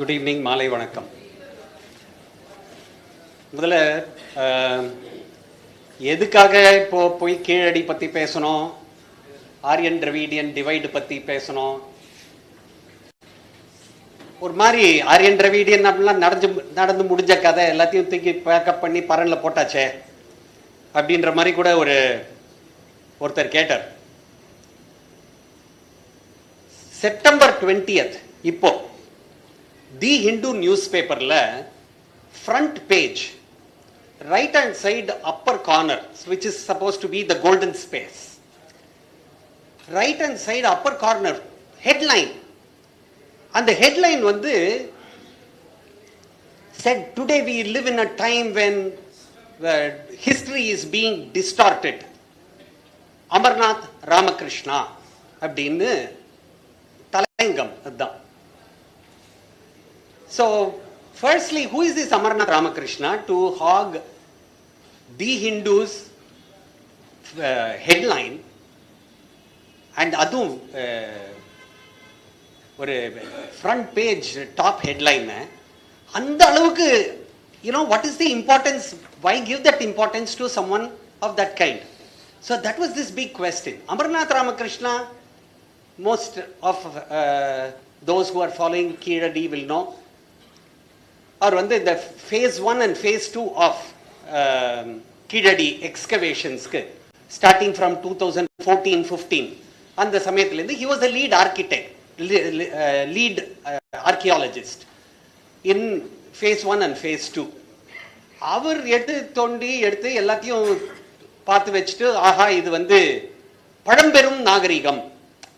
Good evening மாலை வணக்கம் முதல்ல எதுக்காக இப்போ போய் கீழடி பற்றி பேசணும்? ஆரியன் திராவிடியன் டிவைடு பற்றி பேசணும்? ஒரு மாதிரி ஆரியன் திராவிடியன் அப்படிலாம் நடந்து நடந்து முடிஞ்ச கதை எல்லாத்தையும் தூக்கி பேக்கப் பண்ணி பரனில் போட்டாச்சே? அப்படின்ற மாதிரி கூட ஒரு ஒருத்தர் கேட்டார். செப்டம்பர் டுவெண்ட்டியத் இப்போது தி ஹிந்து நியூஸ் பேப்பர்ல front page right hand side upper corner which is suppose to be the golden space right hand side upper corner headline அந்த ஹெட்லைன் வந்து set today we live in a time when history is being distorted Amarnath Ramakrishna அப்படின்னு தலையங்கம் அதுதான். So, firstly, who is this Amarnath Ramakrishna to hog the Hindus uh, headline and அதுவும் uh, ஒரு front page top headline அந்த அளவுக்கு you know what is the importance why give that importance to some one of that kind so that was this big question Amarnath Ramakrishna most of uh, those who are following Kiradi will know அவர் வந்து இந்த phase one and phase two of Keezhadi எக்ஸ்கவேஷன்ஸ்க்கு starting from two thousand fourteen fifteen அந்த சமயத்துலேருந்து he was the lead architect lead archaeologist in phase one and phase two அவர் எடுத்து தோண்டி எடுத்து எல்லாத்தையும் பார்த்து வச்சுட்டு ஆஹா இது வந்து பழம்பெரும் நாகரிகம்.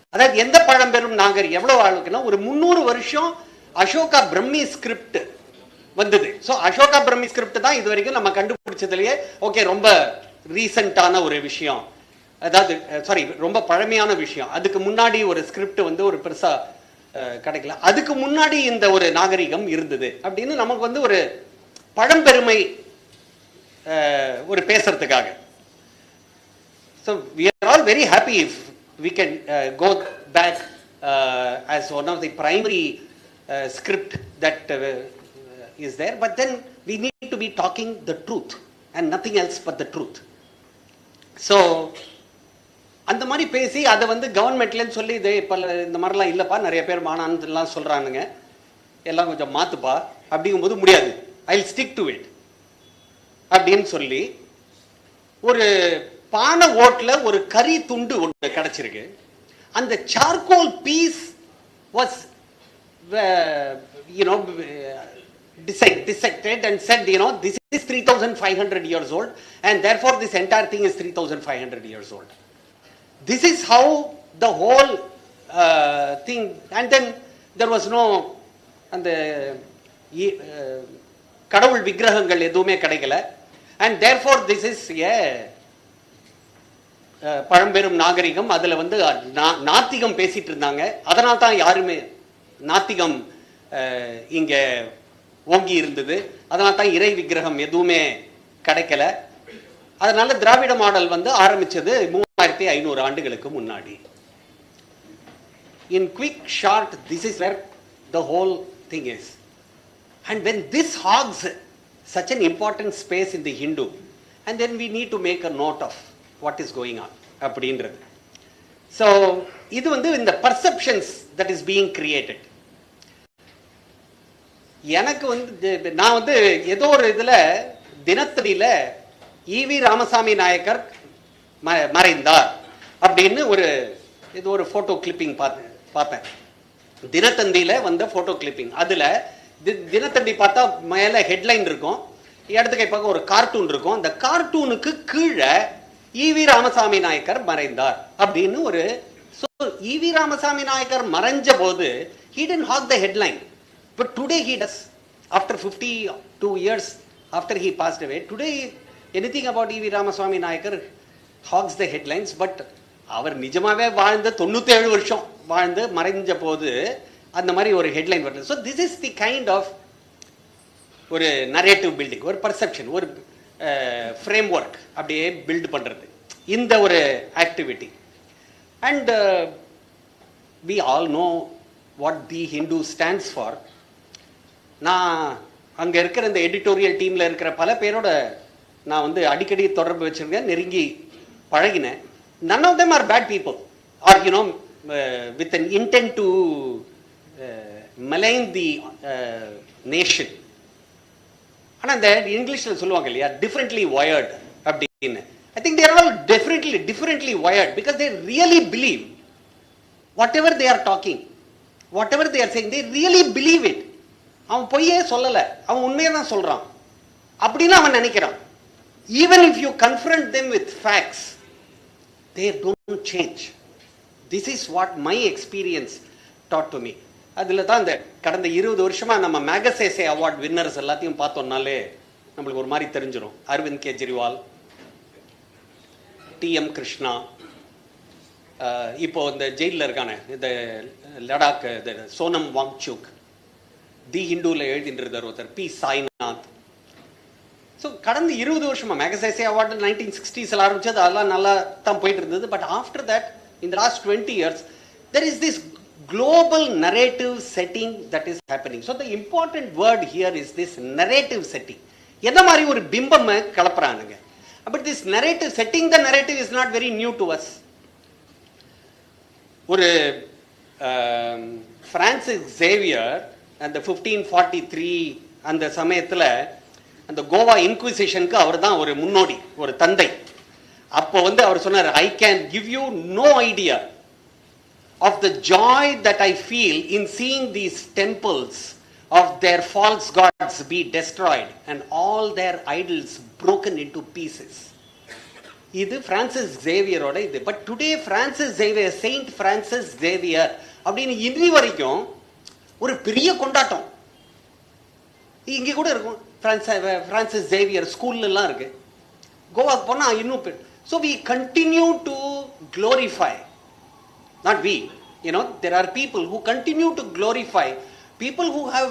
அதாவது எந்த பழம்பெரும் நாகரிகம் எவ்வளோ ஆளுக்குன்னா ஒரு முந்நூறு வருஷம் அசோகா பிரம்மி ஸ்கிரிப்ட் வந்தது. ஸோ அசோகா பிரம்மி ஸ்கிரிப்ட் தான் இது வரைக்கும் நம்ம கண்டுபிடிச்சதுலயே ஓகே ரொம்ப ரீசண்டான ஒரு விஷயம். அதாவது சாரி ரொம்ப பழமையான விஷயம். அதுக்கு முன்னாடி ஒரு ஸ்கிரிப்ட் வந்து ஒரு பெருசா கிடைக்கல. அதுக்கு முன்னாடி இந்த ஒரு நாகரிகம் இருந்தது அப்படின்னு நமக்கு வந்து ஒரு பழம்பெருமை ஒரு பேசுறதுக்காக. So we are all very happy if we can go back one of as primary script that uh, script that uh, is there, but then we need to be talking the truth and nothing else but the truth. So அந்த மாதிரி பேசி அதை வந்து கவர்மெண்ட்லேருந்து சொல்லி இது இப்போ இந்த மாதிரிலாம் இல்லைப்பா நிறைய பேர் மாணான்லாம் சொல்கிறானுங்க எல்லாம் கொஞ்சம் மாற்றுப்பா அப்படிங்கும்போது முடியாது. ஐ ஸ்டிக் டு இட் அப்படின்னு சொல்லி ஒரு பானை ஓட்டுல ஒரு கறி துண்டு ஒன்று கிடைச்சிருக்கு. அந்த charcoal piece was you know dissect, dissected and said, you know, this is 3,500 years old, and therefore this entire thing is 3,500 years old. This is how the whole uh, thing, and then there was no, அந்த இ- uh, கடவுள் விக்கிரகங்கள் எதுவுமே கிடைக்கல and therefore this is a பழம்பெரும் நாகரிகம் அதில் வந்து நாத்திகம் பேசிட்டு இருந்தாங்க அதனால தான் யாருமே நாத்திகம் இங்கே ஓங்கி இருந்தது அதனால தான் இறை விக்கிரகம் எதுவுமே கிடைக்கல அதனால திராவிட மாடல் வந்து ஆரம்பிச்சது மூவாயிரத்தி ஐநூறு ஆண்டுகளுக்கு முன்னாடி in quick short this is where the whole thing is and when this hogs such an important space in the hindu and then we need to make a note of what is going on அப்படின்றது so இது வந்து இந்த perceptions that is being created எனக்கு வந்து நான் வந்து ஏதோ ஒரு இதில் தினத்தடியில் ஈவி ராமசாமி நாயக்கர் ம- மறைந்தார் அப்படின்னு ஒரு இது ஒரு ஃபோட்டோ கிளிப்பிங் பார்த்து பார்த்தேன் தினத்தந்தியில் வந்த ஃபோட்டோ கிளிப்பிங் அதில் தி- தினத்தந்தி பார்த்தா மேலே ஹெட்லைன் இருக்கும். இடத்துக்கு பக்கம் ஒரு கார்ட்டூன் இருக்கும். அந்த கார்ட்டூனுக்கு கீழே ஈவி ராமசாமி நாயக்கர் மறைந்தார் அப்படின்னு ஒரு so ஈவி ராமசாமி நாயக்கர் மறைஞ்ச போது he didn't hog the headline but today he does. After 52 years after he passed away today anything about E V Ramasamy Naicker hogs the headlines but அவர் நிஜமாவே வாழ்ந்த தொண்ணூத்தேழு வருஷம் வாழ்ந்து மறைஞ்ச போது அந்த மாதிரி ஒரு ஹெட்லைன் வருது. So this is the kind of ஒரு நரேட்டிவ் பில்டிங் ஒரு பர்செப்ஷன் ஒரு ஃப்ரேம் ஒர்க் அப்படியே பில்ட் பண்றது. இந்த ஒரு activity and we all know what the Hindu stands for நான் அங்கே இருக்கிற இந்த எடிட்டோரியல் டீமில் இருக்கிற பல பேரோட நான் வந்து அடிக்கடி தொடர்பு வச்சிருக்கேன் நெருங்கி பழகினேன். None of them are bad people are you know with an intent to malign the nation ஆனால் இந்த இங்கிலீஷில் சொல்லுவாங்க இல்லையா டிஃப்ரெண்ட்லி ஒயர்டு அப்படின்னு. I think they're all differently differently wired because they really believe whatever they are talking whatever they are saying they really believe it அவன் பொய்யே சொல்லலை. அவன் உண்மையை தான் சொல்கிறான் அப்படின்னு அவன் நினைக்கிறான். Even if you confront them with facts they don't change this is what my experience taught to me அதில் தான் இந்த கடந்த இருபது வருஷமாக நம்ம மேகசேசே அவார்ட் வின்னர்ஸ் எல்லாத்தையும் பார்த்தோம்னாலே நம்மளுக்கு ஒரு மாதிரி தெரிஞ்சிடும் அரவிந்த் கெஜ்ரிவால் டிஎம் கிருஷ்ணா இப்போ இந்த ஜெயிலில் இருக்கானே இந்த லடாக் இந்த சோனம் வாங்சூக் தி ஹிந்துவில் எழுதின்றார் ஒருத்தர் பி. சாய்நாத். ஸோ கடந்த இருபது வருஷமாக மேகசைசே அவார்டு நைன்டீன் சிக்ஸ்டீஸில் ஆரம்பிச்சது அதெல்லாம் நல்லா தான் போயிட்டு இருந்தது பட் ஆஃப்டர் தட் இந்த last twenty years there is this global narrative setting that is happening. So the important word here is this narrative setting. எந்த மாதிரி ஒரு பிம்பம் கலப்புறானுங்க? But this narrative setting the narrative is not very new to us ஒரு Francis Xavier அந்த fifteen forty three அந்த சமயத்தில் அந்த கோவா இன்குவிசேஷனுக்கு அவர் தான் ஒரு முன்னோடி ஒரு தந்தை. அப்போ வந்து அவர் சொன்னார் I can give you no idea of the joy that I feel in seeing these temples of their false gods be destroyed and all their idols broken in to pieces இது பிரான்சிஸ் ஜேவியரோட இது. But today Francis Xavier saint Francis Xavier அப்படின்னு இன்றி வரைக்கும் ஒரு பெரிய கொண்டாட்டம் இங்கே கூட இருக்கும் ஃப்ரான்ஸ் ஃப்ரான்சிஸ் ஜேவியர் ஸ்கூல்லலாம் இருக்குது கோவாக்கு போனால் இன்னும் so we continue to glorify not we you know there are people who continue to glorify people who have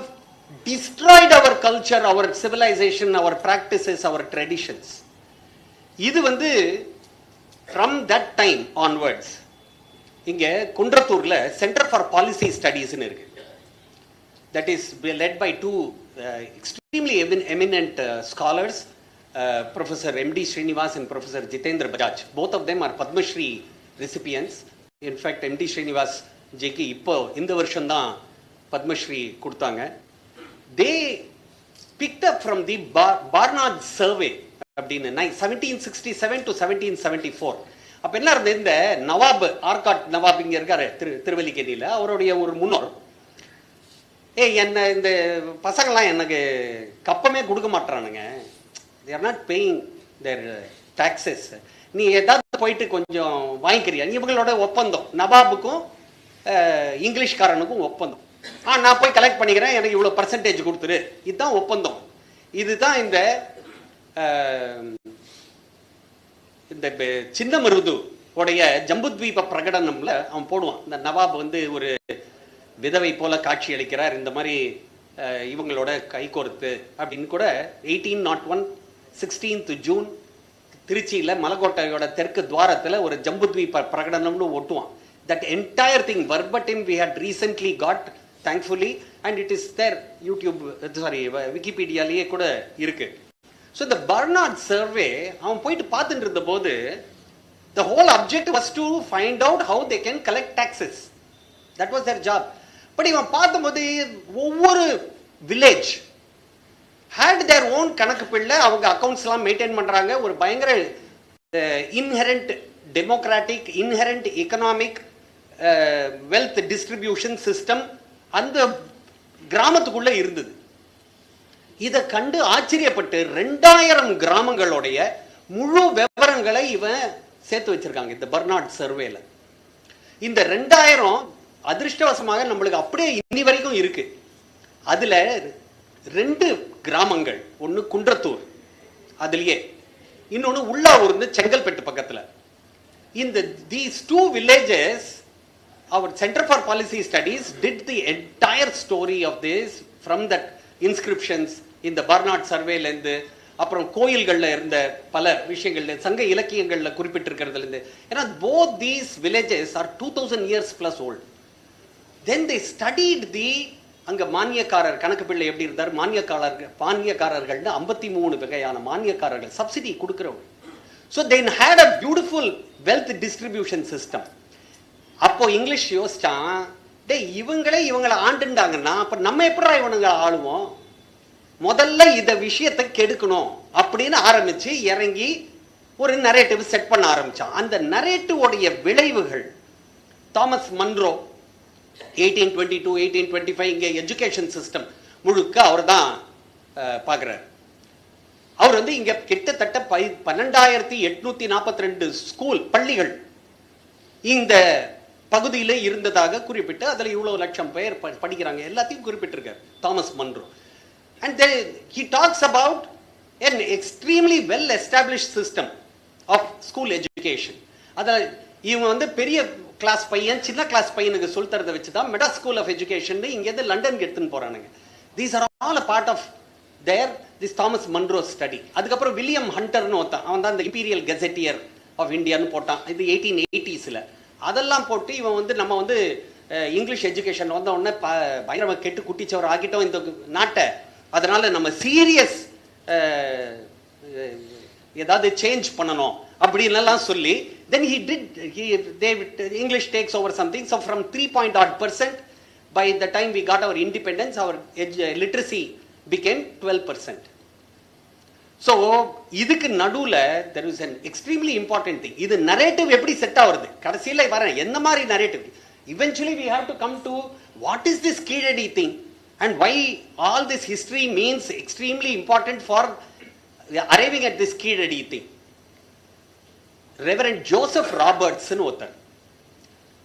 destroyed our culture our civilization our practices our traditions இது வந்து from that time onwards இங்கே குன்றத்தூரில் centre for policy ஸ்டடீஸ்னு இருக்குது that is led by two uh, extremely emin- eminent uh, scholars, uh, Professor M.D. Srinivas and Professor Jitendra Bajaj. Both of them are Padma Shri recipients. In fact, M.D. Srinivas ஜிக்கு இப்போ இந்த வருஷம் தான் பத்மஸ்ரீ கொடுத்தாங்க they picked up from the Barnard survey அப்படின்னு நை seventeen sixty seven to seventeen seventy four அப்போ என்ன இருந்தது இந்த நவாப் ஆர்காட் நவாப் இங்கே இருக்காரு திரு திருவல்லிக்கேணியில் அவருடைய ஒரு முன்னோர் ஏய் என்ன இந்த பசங்கள்லாம் எனக்கு கப்பமே கொடுக்க மாட்டானுங்க they're not paying their taxes நீ ஏதாவது போயிட்டு கொஞ்சம் வாங்கிக்கிறியா? இவங்களோட ஒப்பந்தம். நவாபுக்கும் இங்கிலீஷ்காரனுக்கும் ஒப்பந்தம். ஆ நான் போய் கலெக்ட் பண்ணிக்கிறேன். எனக்கு இவ்வளோ பர்சன்டேஜ் கொடுத்துரு. இதுதான் ஒப்பந்தம். இதுதான் இந்த இந்த பெ- சின்ன மருது உடைய ஜம்புத்வீப பிரகடனம்ல அவன் போடுவான். இந்த நவாப் வந்து ஒரு விதவை போல காட்சி அளிக்கிறார் இந்த மாதிரி இவங்களோட கைகோர்த்து அப்படின்னு கூட eighteen naught one sixteenth June திருச்சியில் மலக்கோட்டையோட தெற்கு துவாரத்தில் ஒரு ஜம்புத்வீப பிரகடனம்னு ஒட்டுவான். That entire thing verbatim we had recently got thankfully and it is there YouTube sorry விக்கிபீடியாலேயே கூட இருக்கு. ஸோ இந்த பர்னாட் சர்வே அவன் போயிட்டு பார்த்துட்டு இருந்த போது the whole object was to find out how they can collect taxes that was their job but இவன் பார்த்தபோது ஒவ்வொரு வில்லேஜ் ஹேட் தேர் ஓன் கணக்கு பிள்ளை அவங்க அக்கௌண்ட்ஸ்லாம் மெயின்டைன் பண்ணுறாங்க ஒரு பயங்கர inherent democratic inherent economic wealth distribution system அந்த கிராமத்துக்குள்ள இருந்தது. இதை கண்டு ஆச்சரியப்பட்டு ரெண்டாயிரம் கிராமங்களுடைய முழு விவரங்களை இவன் சேர்த்து வச்சிருக்காங்க. இந்த பர்னாட் சர்வேல. இந்த ரெண்டாயிரம் அதிர்ஷ்டவசமாக நம்மளுக்கு அப்படியே இன்னி வரைக்கும் இருக்கு. அதுல ரெண்டு கிராமங்கள். ஒன்று குன்றத்தூர். அதுலயே. இன்னொன்று உள்ளாவூர்னு செங்கல்பட்டு பக்கத்தில். இந்த these two villages our centre for policy studies did the entire story of this from that inscriptions இந்த பர்னாட் சர்வேலேருந்து அப்புறம் கோயில்களில் இருந்த பல விஷயங்கள்ல சங்க இலக்கியங்களில் குறிப்பிட்டிருக்கிறதுலேருந்து ஏன்னா both these villages are two thousand years plus old then they studied the அங்க மானியக்காரர் கணக்கு பிள்ளை எப்படி இருந்தார்? மானியக்காரர்கள் மானியக்காரர்கள்னு ஐம்பத்தி மூணு வகையான மானியக்காரர்கள் சப்சிடி கொடுக்குறவங்க. So then had a beautiful wealth distribution system அப்போ இங்கிலீஷ் யோசிச்சான் டே இவங்களே இவங்களை ஆண்டுண்டாங்கன்னா அப்போ நம்ம எப்படா இவனுங்களை ஆளுவோம்? முதல்ல இந்த விஷயத்தை கெடுக்கணும் அப்படின்னு ஆரம்பிச்சு இறங்கி ஒரு நரேட்டிவ் செட் பண்ண ஆரம்பிச்சான். அந்த நரேட்டிவோடைய விளைவுகள் Thomas Munro eighteen twenty two eighteen twenty five இங்கே எஜுகேஷன் சிஸ்டம் முழுக்க அவர் தான் பார்க்குறாரு அவர் வந்து இங்கே கிட்டத்தட்ட பை பன்னெண்டாயிரத்தி எட்நூத்தி நாற்பத்தி ரெண்டு ஸ்கூல் பள்ளிகள் இந்த பகுதியில் இருந்ததாக குறிப்பிட்டு அதில் இவ்வளோ லட்சம் பேர் படிக்கிறாங்க. எல்லாத்தையும் குறிப்பிட்டிருக்கார். Thomas Munro and they he talks about an extremely well established system of school education அதில் இவங்க வந்து பெரிய கிளாஸ் பையன் சின்ன கிளாஸ் பையனுக்கு சொல் தரதை வச்சு தான் மெடா ஸ்கூல் ஆஃப் எஜுகேஷன் இங்கேருந்து லண்டனுக்கு எடுத்துன்னு போறானுங்க. These are all a part of their this Thomas Munro study அதுக்கப்புறம் வில்லியம் ஹண்டர்னு ஒருத்தன் அவன் தான் இந்த இம்பீரியல் கெசட்டியர் ஆஃப் இந்தியான்னு போட்டான். இது எயிட்டீன் எயிட்டிஸில் அதெல்லாம் போட்டு இவன் வந்து நம்ம வந்து இங்கிலீஷ் எஜுகேஷன் வந்த உடனே ப பயங்கரமாக கெட்டு குட்டிச்சவர் ஆகிட்டோம் இந்த நாட்டை. அதனால் நம்ம சீரியஸ் ஏதாவது சேஞ்ச் பண்ணணும் அப்படின்லாம் சொல்லி then he did he they English takes over something so from three point eight percent by the time we got our independence our literacy became twelve percent so இதுக்கு நடுவுல there is an extremely important thing இது narrative எப்படி set ஆகுறது? கடைசியில் வரேன் என்ன மாதிரி narrative eventually we have to come to what is this Keezhadi thing and why all this history means extremely important for arriving at this Keezhadi thing reverend Joseph ராபர்ட்ஸ்னு ஒருத்தர்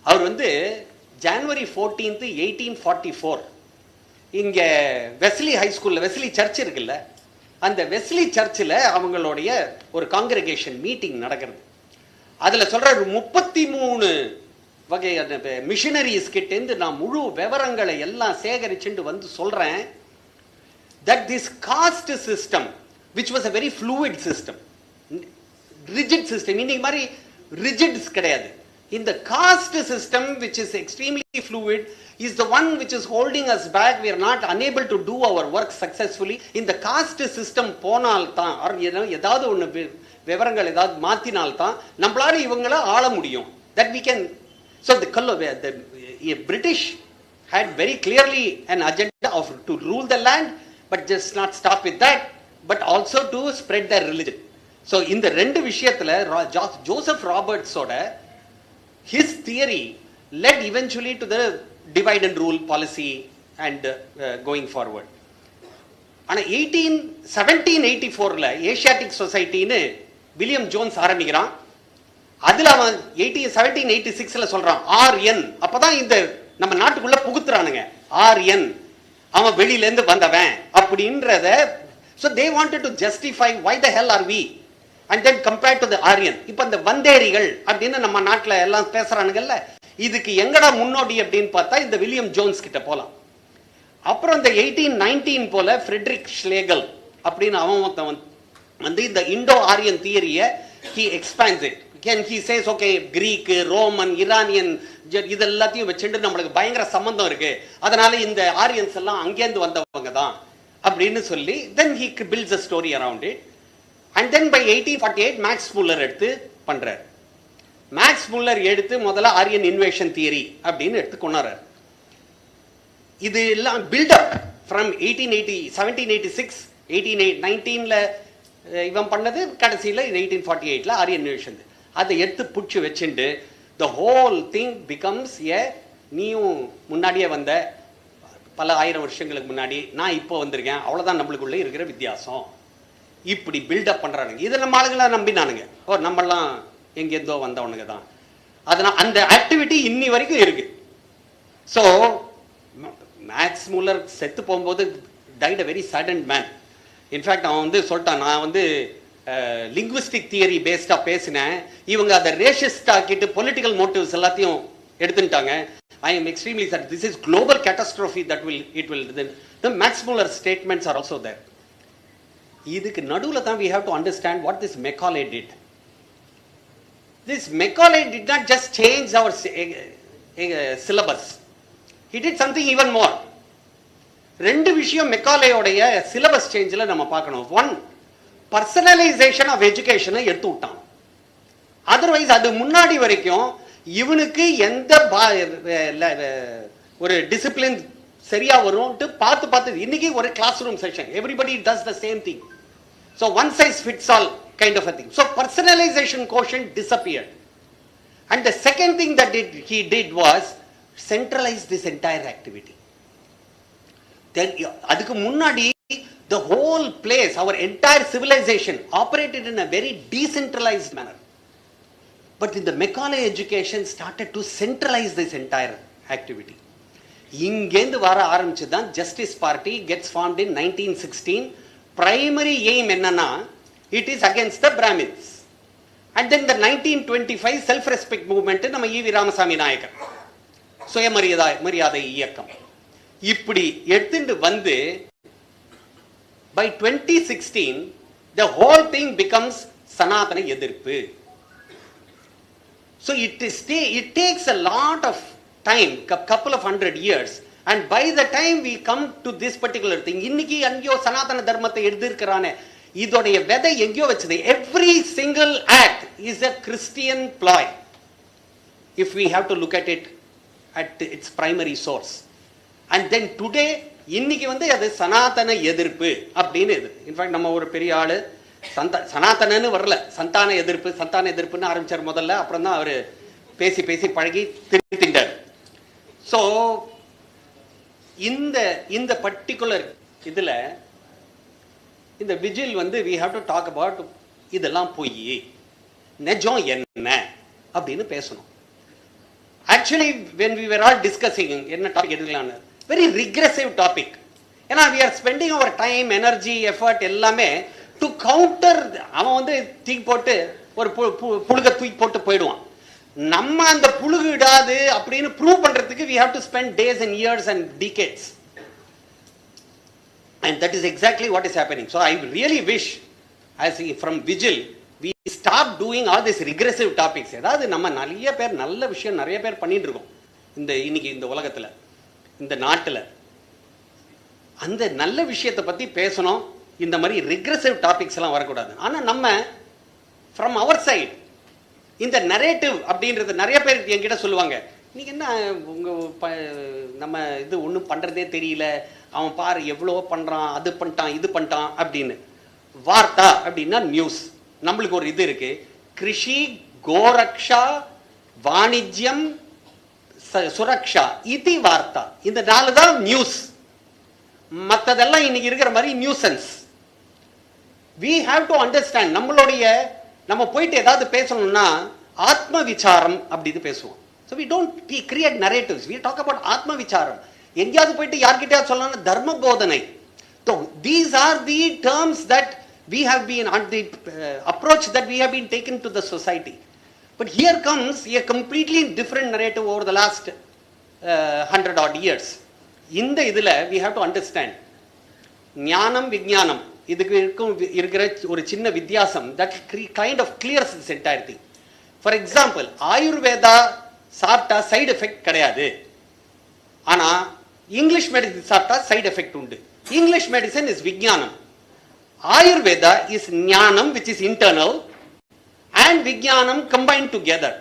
அவர் வந்து January fourteenth eighteen forty four இங்கே Wesley high Wesley church இருக்குல்ல அந்த Wesley சர்ச்சில் அவங்களுடைய ஒரு congregation meeting நடக்கிறது. அதில் சொல்கிற முப்பத்தி மூணு வகையான மிஷினரிஸ் கிட்டேருந்து நான் முழு விவரங்களை எல்லாம் சேகரிச்சுட்டு வந்து சொல்கிறேன் that this caste system which was a very fluid system rigid system இன்னைக்கு மாதிரி rigids கிடையாது இந்த caste system which is extremely fluid is the one which is holding us back we are not unable to do our work successfully இந்த caste system போனால் தான் or ஏதா- ஏதாவது ஒன்று விவரங்கள் ஏதாவது மாத்தினால் தான் நம்மளால இவங்கள ஆள முடியும் that we can so the, collo- the uh, British had very clearly an agenda of to rule the land but just not stop with that but also to spread their so இந்த ரெண்டு விஷயத்துல Joseph ராபர்ட்ஸோட his theory led eventually to the divide and rule policy and going forward ஆனால் eighteen seventeen eighty ஃபோரில் Asiatic சொசைட்டின்னு William Jones ஆரம்பிக்கிறான். அதில் அவன் eighty seventeen eighty சிக்ஸில் சொல்கிறான் ஆர் என் அப்பதான் இந்த நம்ம நாட்டுக்குள்ளே புகுத்துறானுங்க ஆர் என் அவன் வெளியிலேருந்து வந்தவன் அப்படின்றத so they wanted to justify why the hell are we and then compared to the Aryan இப்போ இந்த வந்தேரிகள் அப்படின்னு நம்ம நாட்டில் எல்லாம் பேசுகிறானுங்கல்ல இதுக்கு எங்கடா முன்னோடி அப்படின்னு பார்த்தா இந்த வில்லியம் ஜோன்ஸ் கிட்ட போகலாம் அப்புறம் இந்த எயிட்டீன் நைன்டீன் போல ஃப்ரெட்ரிக் ஸ்லேகல் அப்படின்னு அவன் ஒருத்தன் வந்து- வந்து இந்த இண்டோ ஆரியன் தியரியை he expands it can he says okay Greek Roman Iranian இது எல்லாத்தையும் வச்சுட்டு நம்மளுக்கு பயங்கர சம்பந்தம் இருக்கு. அதனால இந்த ஆரியன்ஸ் எல்லாம் அங்கேருந்து வந்தவங்க தான் அப்படின்னு சொல்லி then he builds a story around it and then by eighteen forty eight Max Muller எடுத்து பண்ணுறார் மேக்ஸ் முல்லர் எடுத்து முதல்ல ஆரியன் இன்வேஷன் தியரி அப்படின்னு எடுத்து கொண்டாடுறாரு. இது எல்லாம் buildup from eighteen eighty seventeen eighty six eighteen eight நைன்டீனில் இவன் பண்ணது கடைசியில் எயிட்டீன் ஃபார்ட்டி எயிட்டில் ஆரியன் இன்வேஷன் அதை எடுத்து பிடிச்சி வச்சுட்டு the whole thing becomes a நீயும் முன்னாடியே வந்த பல ஆயிரம் வருஷங்களுக்கு முன்னாடி நான் இப்போ வந்திருக்கேன் அவ்வளோதான் நம்மளுக்குள்ளே இருக்கிற வித்தியாசம். இப்படி பில்டப் பண்ணுறானுங்க இதை நம்ம ஆளுங்களாம் நம்பினானுங்க. ஓ நம்மெல்லாம் எங்கேருந்தோ வந்தவனுங்க தான். அதனால் அந்த ஆக்டிவிட்டி இன்னி வரைக்கும் இருக்குது ஸோ மேக்ஸ் மூலர் செத்து போகும்போது died a very sudden man in fact அவன் வந்து சொல்லிட்டான் நான் வந்து லிங்குவிஸ்டிக் தியரி பேஸ்டாக பேசினேன். இவங்க அதை ரேஷிஸ்ட் ஆக்கிட்டு பொலிட்டிக்கல் மோட்டிவ்ஸ் எல்லாத்தையும் எடுத்துட்டாங்க I am extremely sure this is global catastrophe that will it will the Max Muller statements are also there இதுக்கு நடுவில் தான் we have to understand what this Macaulay did this Macaulay did not just change our syllabus it it something even more ரெண்டு விஷயம் மெக்காலேயோடைய syllabus சேஞ்சில் நம்ம பார்க்கணும். One personalisation of எஜுகேஷனை எடுத்து விட்டான். அதர்வைஸ் அது முன்னாடி வரைக்கும் இவனுக்கு எந்த பா- ஒரு டிசிப்ளின் சரியா வரும்ட்டு பார்த்து பார்த்து இன்னைக்கு ஒரு classroom session everybody does the same thing so one size fits all kind of a thing so personalisation quotient disappeared and the second thing that it he did was centralise this entire activity அதுக்கு முன்னாடி the whole place our entire civilization operated in a very decentralized manner but in the Macaulay education started to centralize this entire activity இங்கேருந்து வர ஆரம்பிச்சு தான் Justice Party gets formed in nineteen sixteen primary aim என்னன்னா it is against the brahmins and then the nineteen twenty five self respect movement நம்ம ஈவி ராமசாமி நாயக்கர் சுயமரியாதை மரியாதை இயக்கம். இப்படி எடுத்துட்டு வந்து by twenty sixteen the whole thing becomes Sanatana எதிர்ப்பு. So it is it takes a lot of time time, of hundred years and by the time we come to this particular thing இன்னைக்கு எங்கேயோ சனாதன தர்மத்தை எதிர்க்கிறானே இதோடைய விதை எங்கேயோ வச்சது. Every single act is a christian ploy if we have to look at it at its primary source and then today இன்னைக்கு வந்து அது சனாதன எதிர்ப்பு அப்படின்னு இது. இன்ஃபேக்ட் நம்ம ஒரு பெரிய ஆள் சந்த சனாதனன்னு வரல. சந்தான எதிர்ப்பு சந்தான எதிர்ப்புன்னு ஆரம்பிச்சார் முதல்ல. அப்புறம் தான் அவர் பேசி பேசி பழகி திருத்திட்டார். ஸோ இந்த இந்த பர்டிகுலர் இதில் இந்த விஜில் வந்து we have to talk about இதெல்லாம் போய் நெஜம் என்ன அப்படின்னு பேசணும். Actually when we were all discussing என்ன டாபிக் எடுக்கலாம்னு வெரி ரிக்ரெசிவ் டாபிக் ஏன்னா we are spending our time energy effort எல்லாமே டு கவுண்டர் அவன் வந்து தூக்கி போட்டு ஒரு பு- புழுக தூக்கி போட்டு போயிடுவான். நம்ம அந்த புழுகு இடாது அப்படின்னு ப்ரூவ் பண்றதுக்கு we have to spend days and years and decades and that is exactly what is happening so I really wish I from Vigil we stop doing all this regressive topics ஏதாவது நம்ம நிறைய பேர் நல்ல விஷயம் நிறைய பேர் பண்ணிட்டு இருக்கோம். இந்த இன்னைக்கு இந்த உலகத்தில் இந்த நாட்டில். அந்த நல்ல விஷயத்தை பற்றி பேசணும். இந்த மாதிரி ரிக்ரெசிவ் டாபிக்ஸ் எல்லாம் வரக்கூடாது. ஆனால் நம்ம ஃப்ரம் அவர் சைட் இந்த நரேட்டிவ் அப்படின்றது நிறைய பேர் என்கிட்ட சொல்லுவாங்க. நீங்க என்ன உங்க ப- நம்ம இது ஒன்றும் பண்றதே தெரியல. அவன் பாரு எவ்வளோ பண்றான் அது பண்ணிட்டான் இது பண்ணிட்டான் அப்படின்னு. வார்த்தா அப்படின்னா நியூஸ் நம்மளுக்கு ஒரு இது இருக்கு. கிருஷி கோரக்ஷா வாணிஜ்யம் ச- சுரக்ஷா இது வார்த்தா. இந்த நாலு தான் நியூஸ் மற்றதெல்லாம் இன்னைக்கு இருக்கிற மாதிரி nuisance we have to understand நம்மளுடைய நம்ம போயிட்டு ஏதாவது பேசணும்னா ஆத்ம விசாரம் அப்படின்னு பேசுவோம் so we don't we create narratives we talk about ஆத்ம விசாரம் எங்கேயாவது போயிட்டு யார்கிட்டயாவது சொல்லணும் தர்ம போதனை so these are the terms that we have been on the uh, approach that we have been taken to the society but here comes a completely different narrative over the last uh, 100 odd years இந்த இதுல we have to understand ஞானம் விஞ்ஞானம் இதுக்கு இருக்கும் இருக்கிற ஒரு சின்ன வித்தியாசம் that kind of clears this entire thing for example Ayurveda சாப்பிட்டா சைடு எஃபெக்ட் கிடையாது. ஆனா இங்கிலீஷ் மெடிசன் சாப்பிட்டா சைடு எஃபெக்ட் உண்டு. இங்கிலீஷ் மெடிசன் இஸ் விஞ்ஞானம். ஆயுர்வேதா இஸ் ஞானம் which is internal and விஜயானம் combine together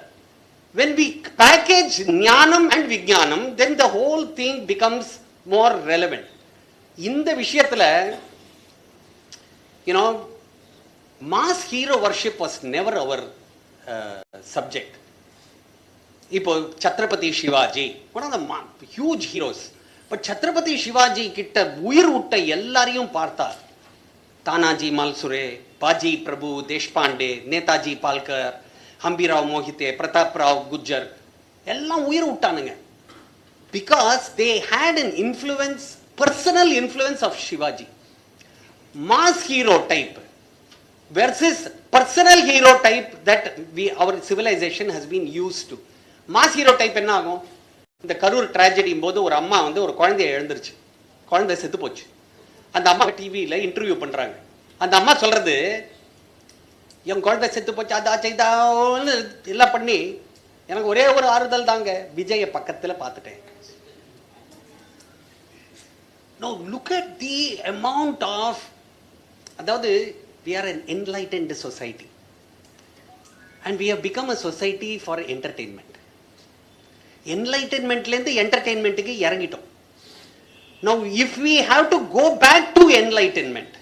When we package ஞானம் and விஜயானம் then the whole thing becomes more relevant இந்த விஷயத்துல you know mass hero worship was never our uh, subject. இப்போ Chhatrapati Shivaji one of the huge heroes but Chhatrapati Shivaji கிட்ட உயிர் விட்ட எல்லாரையும் பார்த்தார் தானாஜி மால்சுரே பாஜி பிரபு தேஷ்பாண்டே நேதாஜி பால்கர் ஹம்பிராவ் மோஹிதே பிரதாப் ராவ் குஜர் எல்லாம் உயிர் விட்டானுங்க because they had an influence personal influence of Shivaji mass hero type versus personal hero type that we our civilization has been use to mass hero type என்ன ஆகும்? இந்த கரூர் ட்ராஜடியும் போது ஒரு அம்மா வந்து ஒரு குழந்தைய எழுந்துருச்சு குழந்தை செத்து போச்சு. அந்த அம்மா டிவியில இன்டர்வியூ பண்றாங்க. அந்த அம்மா சொல்றது என் குழந்தை செத்து போச்சு அதா செய்தான்னு எல்லாம் பண்ணி எனக்கு ஒரே ஒரு ஆறுதல் தாங்க. விஜயை பக்கத்தில் பார்த்துட்டேன். No look at the amount of அதாவது we are an enlightened society and we have become a society for entertainment என்லைட்டன்மெண்ட்லேருந்து என்டர்டெயின்மெண்ட்டுக்கு இறங்கிட்டோம். No if we have to go back to enlightenment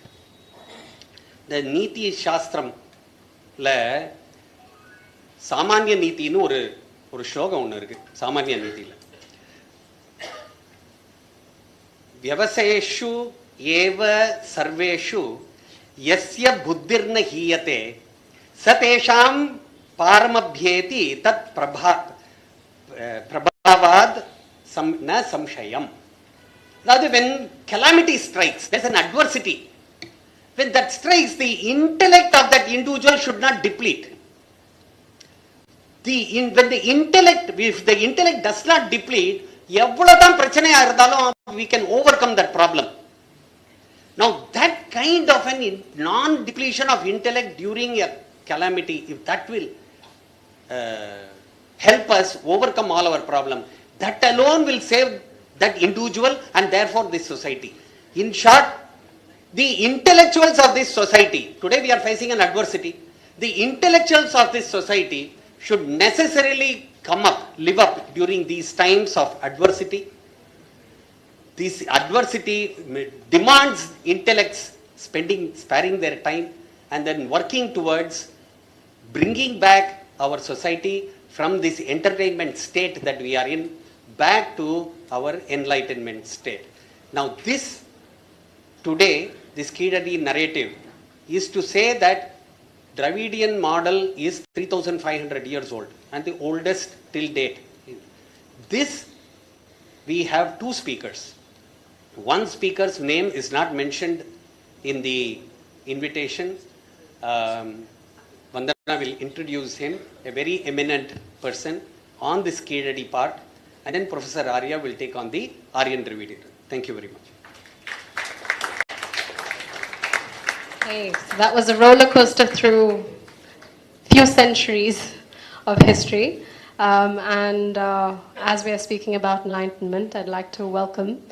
இந்த நீதி சாஸ்திரம்ல சாமானிய நீத்தின்னு ஒரு ஒரு ஸ்லோகம் ஒன்று இருக்கு சாமானிய நீதியில் விவசேஷு ஏவ சர்வேஷு यस्य बुद्धिर्न हीयते स तेषां पारमभ्येति तत् प्रभा प्रभावात् सं न संशयम् அதாவது when calamity strikes there's an adversity when that strikes the intellect of that individual should not deplete the in, when the intellect if the intellect does not deplete எவ்வளவுதான் பிரச்சனையா இருந்தாலும் we can overcome that problem now that kind of an in- non-depletion of intellect during a calamity if that will uh, help us overcome all our problem. That alone will save that individual and therefore this society. In short the intellectuals of this society, today we are facing an adversity, the intellectuals of this society should necessarily come up, live up during these times of adversity. This adversity demands intellects spending, sparing their time and then working towards bringing back our society from this entertainment state that we are in back to our enlightenment state. Now this today this Kidadi narrative is to say that Dravidian model is 3500 years old and the oldest till date. This we have two speakers. One speaker's name is not mentioned in the invitation. Um, Vandana will introduce him, a very eminent person on this Kidadi part, and then Professor Arya will take on the Aryan Dravidian. Thank you very much. Okay, so that was a roller coaster through few centuries of history. Um, and uh, as we are speaking about enlightenment, I'd like to welcome